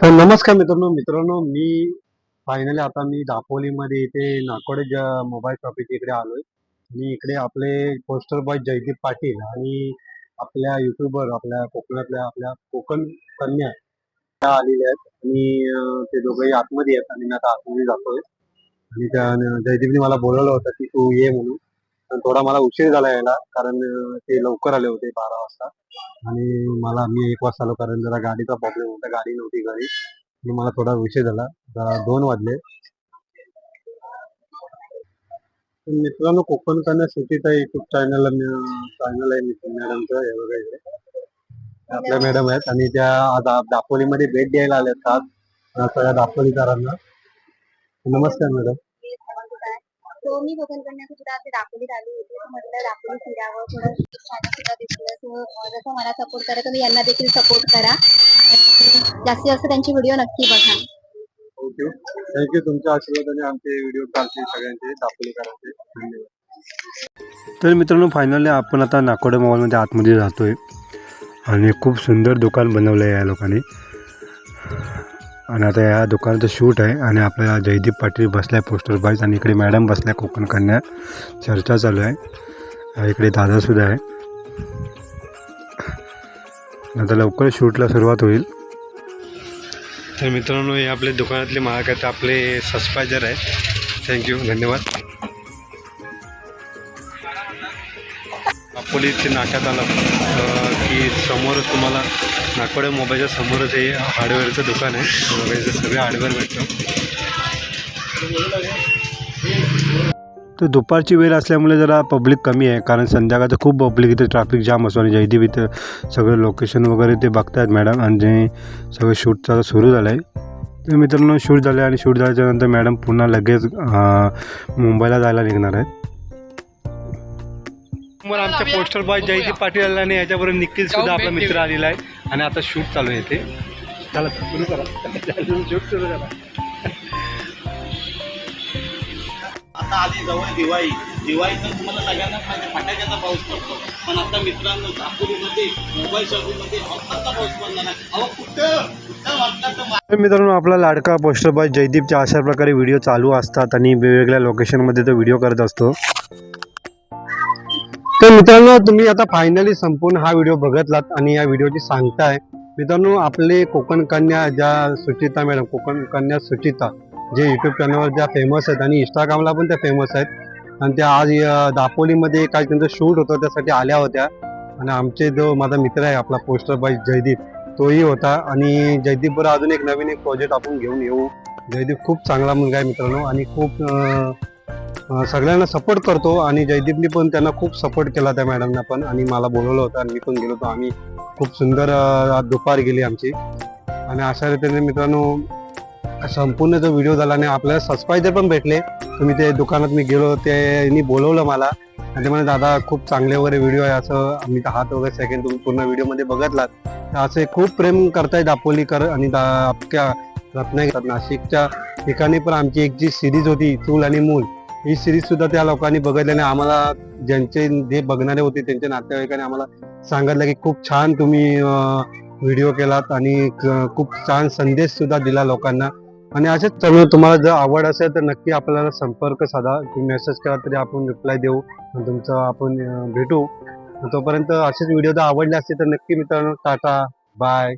तर नमस्कार मित्रांनो. मित्रांनो मी फायनली आता मी दापोलीमध्ये इथे नाकोडे मोबाईल शॉपीच्या इकडे आलोय. आणि इकडे आपले पोस्टर बॉय जयदीप पाटील आणि आपल्या युट्यूबर आपल्या कोकणातल्या आपल्या कोकण कन्या त्या आलेल्या आहेत. आणि ते दोघंही आतमध्ये आहेत आणि मी आता आतमध्ये जातोय. आणि त्या जयदीपने मला बोलवलं होतं की तू ये म्हणून. थोडा मला उशीर झाला यायला कारण ते लवकर आले होते बारा वाजता. आणि मला मी एक वाजता आलो कारण जरा गाडीचा प्रॉब्लेम होता गाडी नव्हती घरी. आणि मला थोडा उशीर झाला जरा दोन वाजले. मित्रांनो Konkan Kanya Suchita YouTube channel channel आहे मित्र मॅडमचं हे बघा इकडे. आपल्या मॅडम आहेत आणि त्या आज दापोलीमध्ये भेट द्यायला आल्या आज सगळ्या दापोलीकरांना. नमस्कार मॅडम. तो मी कोकण कन्या सुद्धा ते दापोलीत आली होती तर म्हटलं दापोली फिरावं थोडं छान सुद्धा दिसलं अं, जसं मला सपोर्ट करा तुम्ही यांना देखील सपोर्ट करा. आणि जास्तीत जास्त त्यांचे व्हिडिओ नक्की बघा. थँक्यू थँक्यू तुमच्या आशीर्वादाने आमचे व्हिडिओ चालतील सगळ्यांचे दापोलीकरांचे धन्यवाद. तर मित्रांनो फायनली आपण आता नाकोडे मॉलमध्ये आतमध्ये जातोय. आणि खूप सुंदर दुकान बनवलं आहे या लोकांनी. आणि आता या दुकानाचं शूट आहे आणि आपल्याला जयदीप पाटील बसल्या पोस्टर बाईज आणि इकडे मॅडम बसल्या कोकण कन्या. चर्चा चालू आहे. इकडे दादासुद्धा आहे. आता लवकर शूटला सुरुवात होईल. तर मित्रांनो हे आपले दुकानातले महाग आहेत आपले सस्पायजर आहेत. थँक्यू धन्यवाद. अकोली इथे नाक्यात आला. की समोरच तुम्हाला नाकोडे मोबाईलच्या समोरच हे हार्डवेअरचं दुकान आहे. मोबाईलचं सगळे हार्डवेअर भेटतो. तर दुपारची वेळ असल्यामुळे जरा पब्लिक कमी आहे कारण संध्याकाळचं खूप पब्लिक इथे ट्रॅफिक जाम असतो आणि जयदीप इथं सगळं लोकेशन वगैरे ते बघतायत मॅडम आणि जे सगळं शूटचं सुरू झालं आहे तर मित्रांनो शूट झालं आहे आणि शूट झाल्याच्यानंतर मॅडम पुन्हा लगेच मुंबईला जायला निघणार आहेत. समोर आमच्या पोस्टर बॉय जयदीप पाटील आला आणि याच्याबरोबर निखिल सुद्धा आपला मित्र आलेला आहे. आणि आता शूट चालू आहे इथे. चला सुरू करा. शूट सुरू करा. आता आधी जवळ दिवाळी. दिवाळीचं तुम्हाला सगळ्यांना माहिती आहे, फटाक्याचा पाऊस पडतो. पण आता मित्रांनो नागपुरीमध्ये मुंबई शहरीमध्ये अवकाळचा पाऊस पडला नाही. अहो कुठं? मित्रांनो आपला लाडका पोस्टर बॉय जयदीपचे अशा प्रकारे व्हिडिओ चालू असतात आणि वेगवेगळ्या लोकेशनमध्ये तो व्हिडिओ करत असतो. तर मित्रांनो तुम्ही आता फायनली संपूर्ण हा व्हिडिओ बघितलात आणि या व्हिडिओची सांगताय. मित्रांनो आपले कोकण कन्या ज्या सुचिता मॅडम कोकण कन्या सुचिता जे युट्यूब चॅनलवर ज्या फेमस आहेत आणि इंस्टाग्रामला पण त्या फेमस आहेत. आणि त्या आज दापोलीमध्ये काय त्यांचं शूट होतं त्यासाठी आल्या होत्या. आणि आमचे जो माझा मित्र आहे आपला पोस्टर बाय जयदीप तोही होता. आणि जयदीप अजून एक नवीन एक प्रोजेक्ट आपण घेऊन येऊ. जयदीप खूप चांगला मुलगा आहे मित्रांनो. आणि खूप सगळ्यांना सपोर्ट करतो आणि जयदीपनी पण त्यांना खूप सपोर्ट केला त्या मॅडमना पण. आणि मला बोलवलं होतं आणि मी पण गेलो होतो. आम्ही खूप सुंदर दुपार गेली आमची. आणि अशा रीतीने मित्रांनो संपूर्ण जो व्हिडिओ झाला आणि आपल्याला सबस्क्रायबर पण भेटले. तुम्ही ते दुकानात मी गेलो त्यांनी बोलवलं मला. आणि ते म्हणे दादा खूप चांगले वगैरे व्हिडिओ आहे असं. आम्ही तर हात वगैरे सेकंड तुम्ही पूर्ण व्हिडिओमध्ये बघितलात. तर असे खूप प्रेम करताय दापोलीकर आणि दा आपल्या रत्नागिरी नाशिकच्या ठिकाणी पण आमची एक जी सिरीज होती चूल आणि मूल. ही सिरीज सुद्धा त्या लोकांनी बघितल्याने आम्हाला ज्यांचे जे बघणारे होते त्यांच्या नातेवाईकांनी आम्हाला सांगितलं की खूप छान तुम्ही व्हिडिओ केलात आणि खूप छान संदेश सुद्धा दिला लोकांना. आणि असेच चॅनल तुम्हाला जर आवड असेल तर नक्की आपल्याला संपर्क साधा. तुम्ही मेसेज करा तरी आपण रिप्लाय देऊ आणि तुमचं आपण भेटू. तोपर्यंत असेच व्हिडिओ जर आवडले असतील तर नक्की मित्रांनो टाटा. बाय